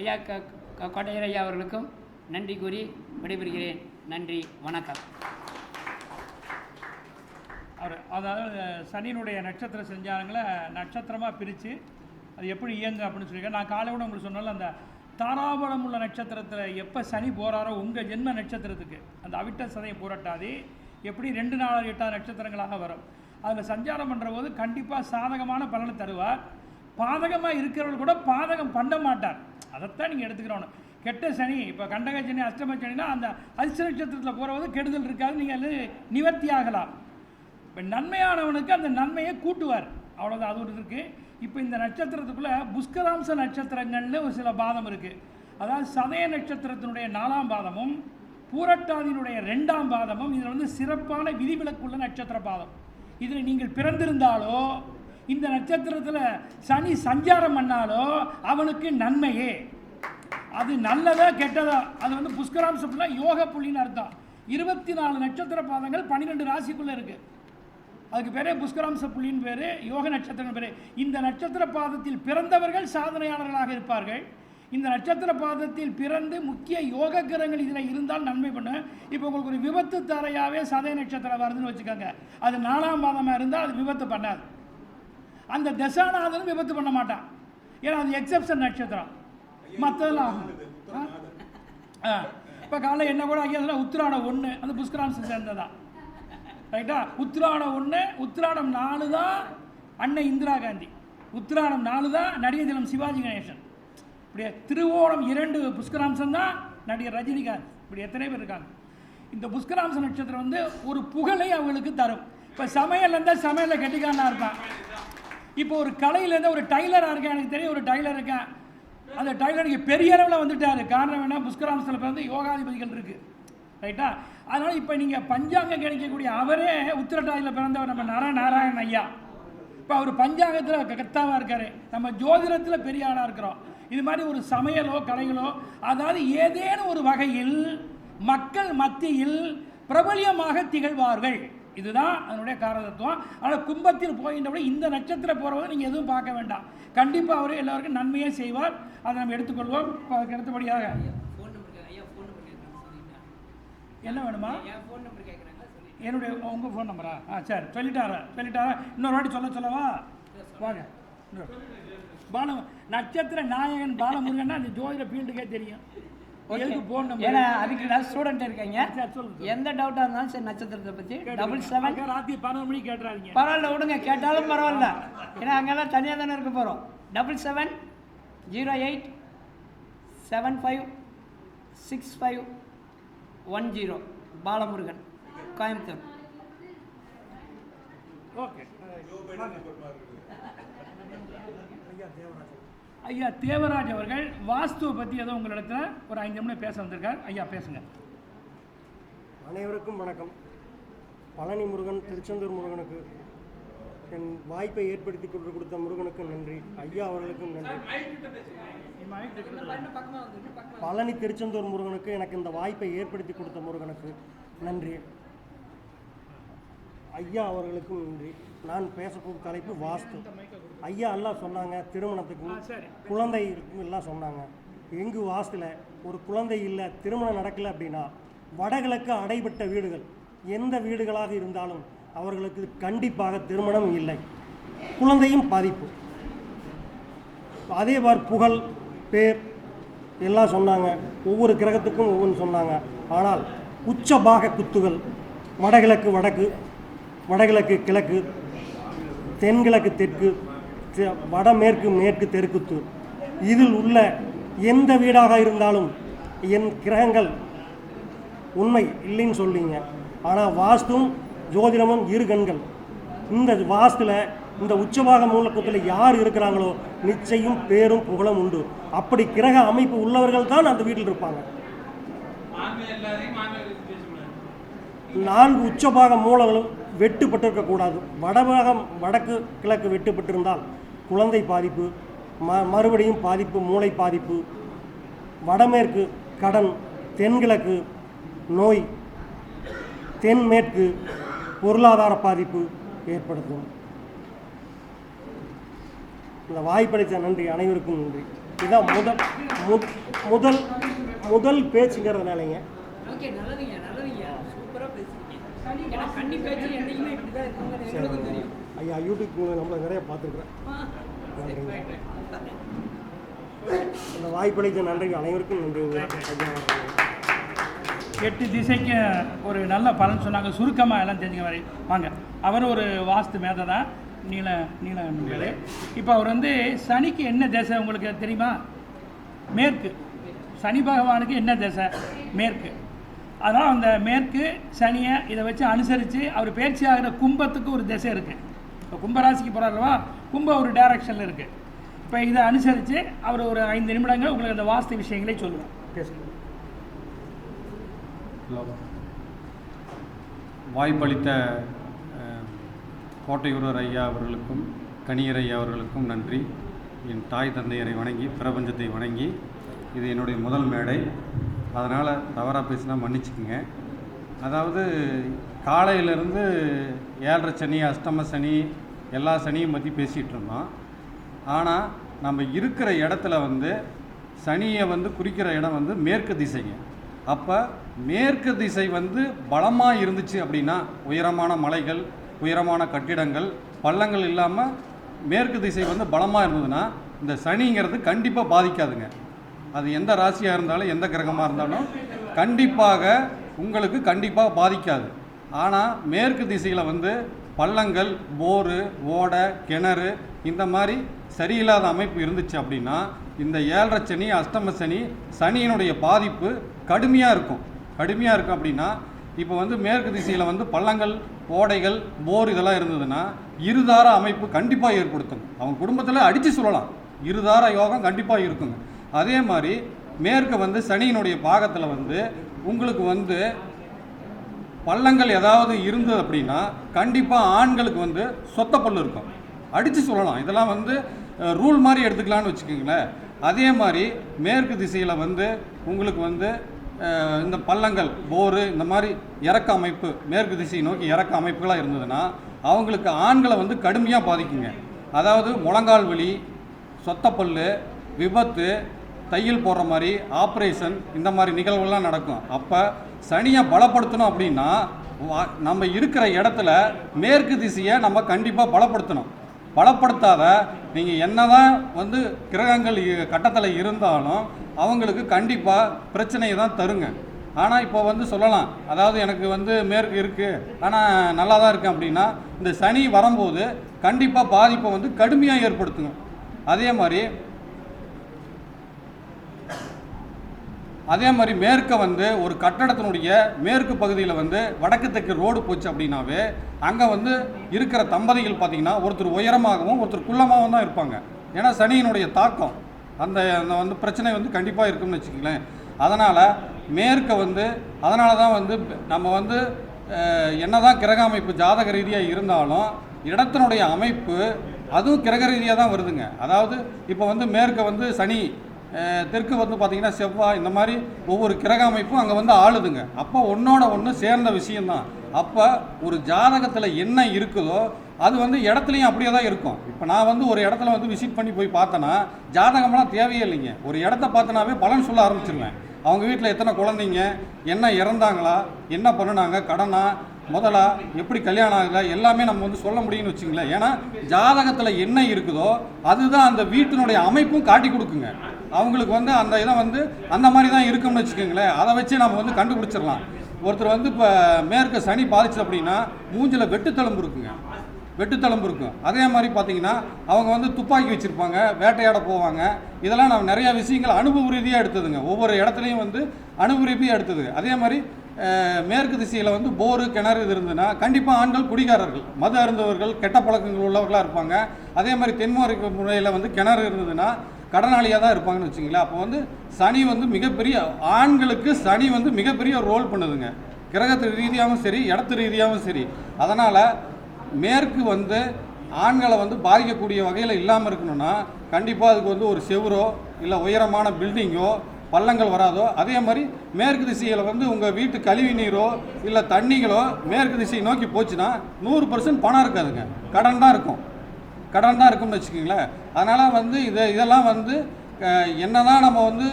ஐயா க கோட்டையர் ஐயா அவர்களுக்கும் நன்றி கூறி விடைபெறுகிறேன். நன்றி வணக்கம். அவர் அதாவது சனியினுடைய நட்சத்திர செஞ்சாரங்களை நட்சத்திரமாக பிரித்து அது எப்படி இயங்கு அப்படின்னு சொல்லியிருக்கேன் நான் காலை கூட உங்களுக்கு சொன்னால அந்த தாராபலம் உள்ள நட்சத்திரத்தில் எப்போ சனி போகிறாரோ உங்கள் ஜென்ம நட்சத்திரத்துக்கு அந்த அவிட்ட சதையை புரட்டாதி எப்படி ரெண்டு நாள் எட்டாவது நட்சத்திரங்களாக வரும். அதில் சஞ்சாரம் பண்ணுற போது கண்டிப்பாக சாதகமான பலனை தருவார். பாதகமாக இருக்கிறவர்கள் கூட பாதகம் பண்ண மாட்டார். அதைத்தான் நீங்கள் எடுத்துக்கிறோம் கெட்ட சனி இப்போ கண்டக சனி அஷ்டம சனினா அந்த அதிர்ஷ்ட நட்சத்திரத்தில் போகிறது கெடுதல் இருக்காது நீங்கள் அது நிவர்த்தி ஆகலாம். இப்போ நன்மையானவனுக்கு அந்த நன்மையை கூட்டுவார். அவ்வளோதான் அது ஒரு இருக்குது இப்போ இந்த நட்சத்திரத்துக்குள்ளே புஷ்கராம்ச நட்சத்திரங்கள்னு ஒரு சில பாதம் இருக்குது அதாவது சதய நட்சத்திரத்தினுடைய நாலாம் பாதமும் பூரட்டாதியினுடைய ரெண்டாம் பாதமும் இதில் வந்து சிறப்பான விதிவிலக்குள்ள நட்சத்திர பாதம். இதில் நீங்கள் பிறந்திருந்தாலோ இந்த நட்சத்திரத்தில் சனி சஞ்சாரம் பண்ணாலோ அவனுக்கு நன்மையே. அது நல்லதா கெட்டதா அது வந்து புஷ்கராம் புள்ள யோக புள்ளின்னு அர்த்தம். இருபத்தி நாலு நட்சத்திர பாதங்கள் பன்னிரெண்டு ராசிக்குள்ளே இருக்குது அதுக்கு பேரே புஷ்கராம்ச புள்ளின்னு பேர் யோக நட்சத்திரம் பேர். இந்த நட்சத்திர பாதத்தில் பிறந்தவர்கள் சாதனையாளர்களாக இருப்பார்கள். இந்த நட்சத்திர பாதத்தில் பிறந்து முக்கிய யோக கிரகங்கள் இதில் இருந்தால் நன்மை பண்ணும். இப்போ உங்களுக்கு ஒரு விபத்து தரையாகவே சதய நட்சத்திரம் வருதுன்னு வச்சுக்கோங்க. அது நாலாம் பாதமாக இருந்தால் அது விபத்து பண்ணாது. அந்த தசாநாதனும் விபத்து பண்ண மாட்டான். ஏன்னா அது எக்ஸப்ஷன் நட்சத்திரம். மற்றதெல்லாம் இப்போ காலைல என்ன கூட ஐயா சொன்னா உத்திராடம் ஒன்று அந்த புஷ்கராம்சம் சேர்ந்ததா ரைட்டா உத்திராடம் ஒன்று உத்திராடம் நாலு தான் அன்னை இந்திரா காந்தி. உத்திராடம் நாலு தான் நடிகர் தினம் சிவாஜி கணேசன். இப்படி திருவோணம் இரண்டு புஷ்கராம்சம் தான் நடிகர் ரஜினிகாந்த். இப்படி எத்தனை பேர் இருக்காங்க. இந்த புஷ்கராம்ச நட்சத்திரம் வந்து ஒரு புகழை அவங்களுக்கு தரும். இப்போ சமையல் இருந்தால் சமையலில் கெட்டிக்காரனா இருப்பான். இப்போ ஒரு கலையிலேருந்து ஒரு டைலராக இருக்கேன் எனக்கு தெரியும் ஒரு டைலர் இருக்கேன். அந்த டைலருக்கு பெரிய அளவில் வந்துட்டார். காரணம் என்ன புஷ்கராம்சத்தில் பிறந்து யோகாதிபதிகள் இருக்குது ரைட்டா அதனால் இப்போ நீங்கள் பஞ்சாங்கம் கிடைக்கக்கூடிய அவரே உத்திரட்டாதியில் பிறந்தவர் நம்ம நர நாராயணன் ஐயா. இப்போ அவர் பஞ்சாங்கத்தில் கத்தாவாக இருக்கார். நம்ம ஜோதிடத்தில் பெரிய ஆளாக இருக்கிறோம். இது மாதிரி ஒரு சமையலோ கலைகளோ அதாவது ஏதேனும் ஒரு வகையில் மக்கள் மத்தியில் பிரபல்யமாக திகழ்வார்கள். இதுதான் அதனுடைய காரணத்துவம் ஆனால் கும்பத்தில் போகின்றபடி இந்த நட்சத்திர போகிறவங்க நீங்கள் எதுவும் பார்க்க வேண்டாம். கண்டிப்பாக அவர் எல்லாருக்கும் நன்மையே செய்வார். அதை நம்ம எடுத்துக்கொள்வோம். அதுக்கு அடுத்தபடியாக என்ன வேணுமா? என்னுடைய உங்கள் ஃபோன் நம்பரா ஆ சரி. சொல்லிட்டாரா? சொல்லிட்டாரா? இன்னொரு வாட்டி சொல்ல சொல்லவா? வாங்க. பால நட்சத்திர நாயகன் பாலமுருகன்னா அந்த ஜோதிட ஃபீல்டுக்கே தெரியும். எதுக்கு ஃபோன் நம்பர் ஏன்னா அதுக்கு நான் ஸ்டூடெண்ட் இருக்கேங்க. எந்த டவுட்டாக இருந்தாலும் சரி நட்சத்திரத்தை பற்றி டபுள் செவன் அக்கா, ராத்திரி பன்னெண்டு மணிக்கு கேட்டுறாதீங்க. பரவாயில்ல விடுங்க. கேட்டாலும் பரவாயில்ல. ஏன்னா அங்கெல்லாம் தனியாக தானே இருக்க போகிறோம் double seven zero eight seven five six five one zero Balamurugan Coimbatore. Okay ஐயா தேவராஜ் அவர்கள் வாஸ்துவை பற்றி ஏதோ உங்களிடத்துல ஒரு ஐந்து நிமிடம் பேச வந்திருக்கார். ஐயா பேசுங்க. அனைவருக்கும் வணக்கம். பழனி முருகன் திருச்செந்தூர் முருகனுக்கு என் வாய்ப்பை ஏற்படுத்தி கொண்டு கொடுத்த முருகனுக்கு நன்றி. ஐயா அவர்களுக்கும் நன்றி. பழனி திருச்செந்தூர் முருகனுக்கு எனக்கு இந்த வாய்ப்பை ஏற்படுத்தி கொடுத்த முருகனுக்கு நன்றி. ஐயா அவர்களுக்கும் நன்றி. நான் பேசக்கூடிய தலைப்பு வாஸ்து. ஐயா எல்லாம் சொன்னாங்க திருமணத்துக்கு சரி. குழந்தை எல்லாம் சொன்னாங்க. எங்கு வாஸ்துல ஒரு குழந்தை இல்லை திருமணம் நடக்கலை அப்படின்னா வடகிழக்கு அடைபட்ட வீடுகள். எந்த வீடுகளாக இருந்தாலும் அவர்களுக்கு கண்டிப்பாக திருமணம் இல்லை. குழந்தையும் பாதிப்பு. அதே மாதிரி புகழ் பேர் எல்லாம் சொன்னாங்க. ஒவ்வொரு கிரகத்துக்கும் ஒவ்வொன்று சொன்னாங்க. ஆனால் உச்சபாக குத்துகள் வடகிழக்கு வடக்கு வடகிழக்கு கிழக்கு தென்கிழக்கு தெற்கு வடமேற்கு மேற்கு தெற்குத்து. இதில் உள்ள எந்த வீடாக இருந்தாலும் என் கிரகங்கள் உண்மை இல்லைன்னு சொல்லிங்க ஆனால் வாஸ்துவும் ஜோதிடமும் இரு கண்கள். இந்த வாஸ்துல இந்த உச்சபாக மூலக்கூத்தில் யார் இருக்கிறாங்களோ நிச்சயம் பேரும் புகழும் உண்டு. அப்படி கிரக அமைப்பு உள்ளவர்கள் தான் அந்த வீட்டில் இருப்பாங்க. நான்கு உச்சபாக மூலங்களும் வெட்டுப்பட்டிருக்கக்கூடாது. வடபாகம் வடக்கு கிழக்கு வெட்டுப்பட்டிருந்தால் குழந்தை பாதிப்பு ம மறுபடியும் பாதிப்பு மூளை பாதிப்பு வடமேற்கு கடன் தென்கிழக்கு நோய் தென்மேற்கு பொருளாதார பாதிப்பு ஏற்படுத்தும். இந்த வாய்ப்படைத்த நன்றி அனைவருக்கும் நன்றி. இதான் முதல் மு- முதல் முதல் பேச்சுங்கிறதுனாலங்க. ஓகே பேச்சு என்னைக்குமே இப்படி தான் இருக்குங்கிறது தெரியும். ஐயா யூடியூப் மூலம் நம்மளை நிறைய பார்த்துருக்குறேன். அந்த வாய்ப்பளித்த நன்றி அனைவருக்கும் நன்றி. எட்டு திசைக்கு ஒரு நல்ல பலன் சொன்னாங்க. சுருக்கமாக எல்லாம் தெரிஞ்சுக்க வரை வாங்க. அவர் ஒரு வாஸ்து மேதை தான் நீல நீல மேலே இப்போ அவர் வந்து சனிக்கு என்ன திசை உங்களுக்கு தெரியுமா? மேற்கு. சனி பகவானுக்கு என்ன திசை? மேற்கு. அதனால் அந்த மேற்கு சனியை இதை வச்சு அனுசரித்து அவர் பேச்சு ஆகிற கும்பத்துக்கு ஒரு திசை இருக்குது இப்போ கும்பராசிக்கு போகிறாருவா கும்ப ஒரு டைரக்ஷனில் இருக்குது இப்போ இதை அனுசரித்து அவர் ஒரு ஐந்து நிமிடங்கள் உங்களுக்கு அந்த வாஸ்து விஷயங்களே சொல்லுவார். பேசுங்க. வாய்ப்பளித்த கோட்டையூரர் ஐயா அவர்களுக்கும் கணியர் ஐயா அவர்களுக்கும் நன்றி. என் தாய் தந்தையரை வணங்கி பிரபஞ்சத்தை வணங்கி இது என்னுடைய முதல் மேடை. அதனால் தவறாக பேசினா மன்னிச்சுக்குங்க. அதாவது காலையிலேருந்து ஏழரை சனி அஷ்டம சனி எல்லா சனியும் பற்றி பேசிகிட்டு இருந்தோம். ஆனால் நம்ம இருக்கிற இடத்துல வந்து சனியை வந்து குறிக்கிற இடம் வந்து மேற்கு திசைங்க. அப்போ மேற்கு திசை வந்து பலமாக இருந்துச்சு அப்படின்னா உயரமான மலைகள் உயரமான கட்டிடங்கள் பள்ளங்கள் இல்லாமல் மேற்கு திசை வந்து பலமாக இருந்ததுன்னா இந்த சனிங்கிறது கண்டிப்பாக பாதிக்காதுங்க. அது எந்த ராசியாக இருந்தாலும் எந்த கிரகமாக இருந்தாலும் கண்டிப்பாக உங்களுக்கு கண்டிப்பாக பாதிக்காது. ஆனால் மேற்கு திசையில் வந்து பள்ளங்கள் போரு ஓடை கிணறு இந்த மாதிரி சரியில்லாத அமைப்பு இருந்துச்சு அப்படின்னா இந்த ஏழரை சனி அஷ்டம சனி சனியினுடைய பாதிப்பு கடுமையாக இருக்கும். கடுமையாக இருக்கும் அப்படின்னா இப்போ வந்து மேற்கு திசையில் வந்து பள்ளங்கள் ஓடைகள் போர் இதெல்லாம் இருந்ததுன்னா இருதார அமைப்பு கண்டிப்பாக ஏற்படுத்தும். அவங்க குடும்பத்தில் அடித்து சொல்லலாம். இருதார யோகம் கண்டிப்பாக இருக்குங்க. அதே மாதிரி மேற்கு வந்து சனியினுடைய பாகத்தில் வந்து உங்களுக்கு வந்து பள்ளங்கள் ஏதாவது இருந்தது அப்படின்னா கண்டிப்பாக ஆண்களுக்கு வந்து சொத்த பல்லு இருக்கும். அடித்து சொல்லலாம். இதெல்லாம் வந்து ரூல் மாதிரி எடுத்துக்கலான்னு வச்சுக்கோங்களேன். அதே மாதிரி மேற்கு திசையில் வந்து உங்களுக்கு வந்து இந்த பள்ளங்கள் போரு இந்த மாதிரி இறக்க அமைப்பு மேற்கு திசையை நோக்கி இறக்க அமைப்புகளாக இருந்ததுன்னா அவங்களுக்கு ஆண்களை வந்து கடுமையாக பாதிக்குங்க. அதாவது முழங்கால் வலி சொத்தப்பல் விபத்து தையல் போடுற மாதிரி ஆப்ரேஷன் இந்த மாதிரி நிகழ்வுகள்லாம் நடக்கும். அப்போ சனியை பலப்படுத்தணும் அப்படின்னா நம்ம இருக்கிற இடத்துல மேற்கு திசையை நம்ம கண்டிப்பாக பலப்படுத்தணும். பலப்படுத்தாத நீங்கள் என்ன தான் வந்து கிரகங்கள் கட்டத்தில் இருந்தாலும் அவங்களுக்கு கண்டிப்பாக பிரச்சனையை தான் தருங்க. ஆனால் இப்போ வந்து சொல்லலாம். அதாவது எனக்கு வந்து மேற்கு இருக்குது ஆனால் நல்லா தான் இருக்கேன் அப்படின்னா இந்த சனி வரும்போது கண்டிப்பாக பாதிப்பை வந்து கடுமையாக ஏற்படுத்துங்க அதே மாதிரி அதே மாதிரி மேற்க வந்து ஒரு கட்டடத்தினுடைய மேற்கு பகுதியில் வந்து வடக்கு தெற்கு ரோடு போச்சு அப்படின்னாவே அங்கே வந்து இருக்கிற தம்பதிகள் பார்த்திங்கன்னா ஒருத்தர் உயரமாகவும் ஒருத்தர் குள்ளமாகவும் தான் இருப்பாங்க. ஏன்னா சனியினுடைய தாக்கம் அந்த அந்த வந்து பிரச்சனை வந்து கண்டிப்பாக இருக்கும்னு வச்சுக்கங்களேன். அதனால் மேற்கை வந்து அதனால தான் வந்து நம்ம வந்து என்ன என்னதான் கிரக அமைப்பு ஜாதக ரீதியாக இருந்தாலும் இடத்தினுடைய அமைப்பு அதுவும் கிரக ரீதியாக தான் வருதுங்க. அதாவது இப்போ வந்து மேற்கை வந்து சனி தெற்கு வந்து பார்த்திங்கன்னா செவ்வாய் இந்த மாதிரி ஒவ்வொரு கிரக அமைப்பும் அங்கே வந்து ஆளுதுங்க. அப்போ ஒன்றோட ஒன்று சேர்ந்த விஷயந்தான் அப்போ ஒரு ஜாதகத்தில் என்ன இருக்குதோ அது வந்து இடத்துலையும் அப்படியே தான் இருக்கும். இப்போ நான் வந்து ஒரு இடத்துல வந்து விசிட் பண்ணி போய் பார்த்தேன்னா ஜாதகம்லாம் தேவையே இல்லைங்க. ஒரு இடத்த பார்த்தனாவே பலன் சொல்ல ஆரம்பிச்சிருவேன். அவங்க வீட்டில் எத்தனை குழந்தைங்க என்ன இறந்தாங்களா என்ன பண்ணுனாங்க கடனா முதலா எப்படி கல்யாணம் ஆகல எல்லாமே நம்ம வந்து சொல்ல முடியும்னு வச்சுங்களேன் ஏன்னா ஜாதகத்தில் என்ன இருக்குதோ அதுதான் அந்த வீட்டினுடைய அமைப்பும் காட்டி கொடுக்குங்க. அவங்களுக்கு வந்து அந்த இதை வந்து அந்த மாதிரி தான் இருக்கும்னு வச்சுக்கோங்களேன். அதை வச்சு நம்ம வந்து கண்டுபிடிச்சிடலாம். ஒருத்தர் வந்து இப்போ மேற்கு சனி பாதிச்சு அப்படின்னா மூஞ்சில் வெட்டுத்தழும்பு இருக்குங்க. வெட்டுத்தழும்பு இருக்கும். அதே மாதிரி பார்த்தீங்கன்னா அவங்க வந்து துப்பாக்கி வச்சுருப்பாங்க வேட்டையாட போவாங்க. இதெல்லாம் நம்ம நிறையா விஷயங்கள் அனுபவ ரீதியாக எடுத்ததுங்க. ஒவ்வொரு இடத்துலையும் வந்து அனுபவ ரீதியாக எடுத்தது. அதே மாதிரி மேற்கு திசையில் வந்து போரு கிணறு இது இருந்ததுன்னா கண்டிப்பாக ஆண்கள் குடிகாரர்கள் மது அருந்தவர்கள் கெட்ட பழக்கங்கள் உள்ளவர்களாக இருப்பாங்க. அதே மாதிரி தென்மார்க்க முறையில் வந்து கிணறு இருந்ததுன்னா கடனாளியாக தான் இருப்பாங்கன்னு வச்சுங்களேன் அப்போ வந்து சனி வந்து மிகப்பெரிய ஆண்களுக்கு சனி வந்து மிகப்பெரிய ரோல் பண்ணுதுங்க. கிரகத்து ரீதியாகவும் சரி இடத்து ரீதியாகவும் சரி. அதனால் மேற்கு வந்து ஆண்களை வந்து பாதிக்கக்கூடிய வகையில் இல்லாமல் இருக்கணும்னா கண்டிப்பாக அதுக்கு வந்து ஒரு செவரோ இல்லை உயரமான பில்டிங்கோ பள்ளங்கள் வராதோ அதே மாதிரி மேற்கு திசையில் வந்து உங்கள் வீட்டு கழிவு நீரோ இல்லை தண்ணிகளோ மேற்கு திசையை நோக்கி போச்சுன்னா நூறு பர்சன்ட் பணம் இருக்காதுங்க. கடன் தான் இருக்கும். கடன் தான் இருக்கும்னு வச்சுக்கோங்களேன். அதனால் வந்து இதை இதெல்லாம் வந்து என்ன என்னதான் நம்ம வந்து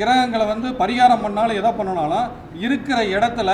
கிரகங்களை வந்து பரிகாரம் பண்ணாலும் எதை பண்ணனாலும் இருக்கிற இடத்துல